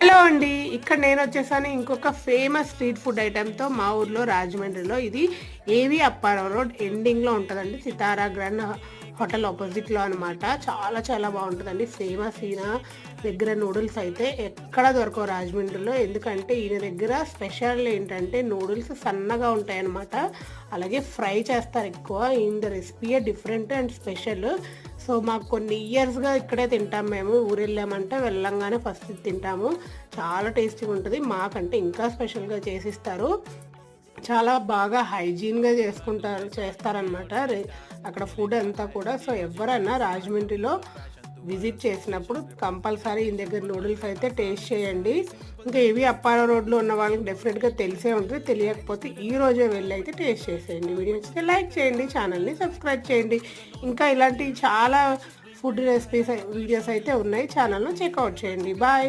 Hello అండి ఇక్కడ నేను వచ్చేసాను ఇంకొక ఫేమస్ స్ట్రీట్ ఫుడ్ ఐటెంతో మా ఊర్లో రాజమండ్రిలో. ఇది ఏవి అప్పారావు రోడ్ ఎండింగ్లో ఉంటుందండి సితారా గ్రాండ్ హోటల్ ఆపోజిట్లో అనమాట చాలా చాలా బాగుంటుందండి. ఫేమస్ ఈయన దగ్గర నూడిల్స్ అయితే ఎక్కడ దొరకవు రాజమండ్రిలో. ఎందుకంటే ఈయన దగ్గర స్పెషల్ ఏంటంటే నూడిల్స్ సన్నగా ఉంటాయన్నమాట. అలాగే ఫ్రై చేస్తారు ఎక్కువ. ఈయన రెసిపీయే డిఫరెంట్ అండ్ స్పెషల్. సో మాకు కొన్ని ఇయర్స్గా ఇక్కడే తింటాం మేము. ఊరు వెళ్ళామంటే వెళ్ళంగానే ఫస్ట్ తింటాము. చాలా టేస్టీగా ఉంటుంది. మాకంటే ఇంకా స్పెషల్గా చేసిస్తారు. చాలా బాగా హైజీన్గా చేసుకుంటారు చేస్తారనమాట అక్కడ ఫుడ్ అంతా కూడా. సో ఎవరైనా రాజమండ్రిలో విజిట్ చేసినప్పుడు కంపల్సరీ ఈ దగ్గర నూడిల్స్ అయితే టేస్ట్ చేయండి. ఇంకా ఇవి అప్పార రోడ్లో ఉన్న వాళ్ళకి డెఫినెట్గా తెలిసే ఉంటుంది. తెలియకపోతే ఈ రోజే వెళ్ళి అయితే టేస్ట్ చేసేయండి. వీడియో నచ్చితే లైక్ చేయండి ఛానల్ని సబ్స్క్రైబ్ చేయండి. ఇంకా ఇలాంటి చాలా ఫుడ్ రెసిపీస్ వీడియోస్ అయితే ఉన్నాయి. ఛానల్ను చెక్అవుట్ చేయండి. బాయ్.